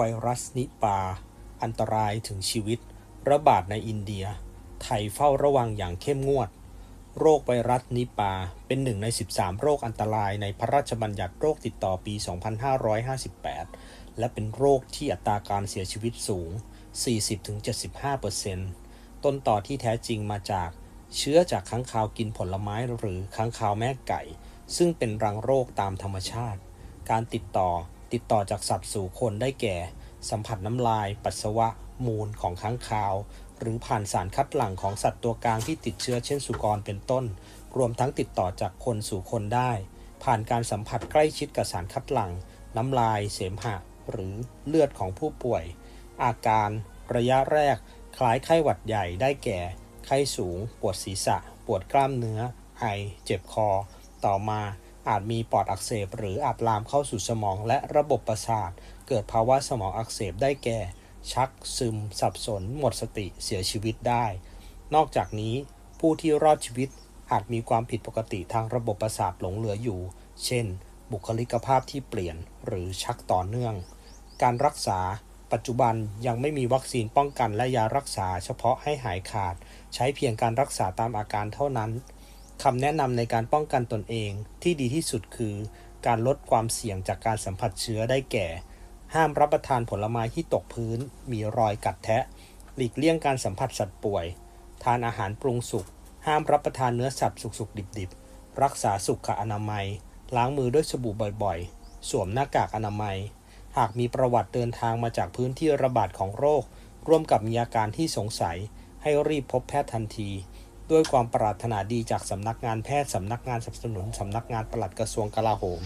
ไวรัสนิปา อันตรายถึงชีวิต ระบาดในอินเดีย ไทยเฝ้าระวังอย่างเข้มงวด โรคไวรัสนิปาเป็นหนึ่งใน 13 โรคอันตรายในพระราชบัญญัติโรคติดต่อปี 2558 และเป็นโรคที่อัตราการเสียชีวิตสูง 40-75%ต้นต่อที่แท้จริงมาจากเชื้อจากค้างคาวกินผลไม้หรือค้างคาวแม่ไก่ ซึ่งเป็นรังโรคตามธรรมชาติ การติดต่อ ติดต่อจากสัตว์สู่คนได้แก่ สัมผัสน้ำลาย ปัสสาวะ มูลของค้างคาว หรือผ่านสารคัดหลั่งของสัตว์ตัวกลางที่ติดเชื้อเช่นสุกรเป็นต้น รวมทั้งติดต่อจากคนสู่คนได้ ผ่านการสัมผัสใกล้ชิดกับสารคัดหลั่ง น้ำลาย เสมหะ หรือเลือดของผู้ป่วย อาการระยะแรก คล้ายไข้หวัดใหญ่ได้แก่ ไข้สูง ปวดศีรษะ ปวดกล้ามเนื้อ ไอ เจ็บคอ ต่อมา อาจมีปอดอักเสบหรืออาจลามเข้าสู่สมองและระบบประสาท เกิดภาวะสมองอักเสบได้แก่ ชัก ซึม สับสน หมดสติเสียชีวิตได้ นอกจากนี้ ผู้ที่รอดชีวิตอาจมีความผิดปกติทางระบบประสาทหลงเหลืออยู่ เช่น บุคลิกภาพที่เปลี่ยนหรือชักต่อเนื่อง การรักษา ปัจจุบันยังไม่มีวัคซีนป้องกันและยารักษาเฉพาะให้หายขาด ใช้เพียงการรักษาตามอาการเท่านั้น คำแนะนำในการป้องกันตนเองที่ดีที่สุดคือ การลดความเสี่ยงจากการสัมผัสเชื้อได้แก่ ห้ามรับประทานผลไม้ที่ตกพื้น มีรอยกัดแทะ หลีกเลี่ยงการสัมผัสสัตว์ป่วย ทานอาหารปรุงสุก ห้ามรับประทานเนื้อสัตว์สุกๆดิบๆ รักษาสุขอนามัย ล้างมือด้วยสบู่บ่อยๆ สวมหน้ากากอนามัย หากมีประวัติเดินทางมาจากพื้นที่ระบาดของโรค ร่วมกับมีอาการที่สงสัย ให้รีบพบแพทย์ทันที ด้วยความปรารถนาดีจากสำนักงานแพทย์สำนักงานสนับสนุนสำนักงานปลัดกระทรวงกลาโหม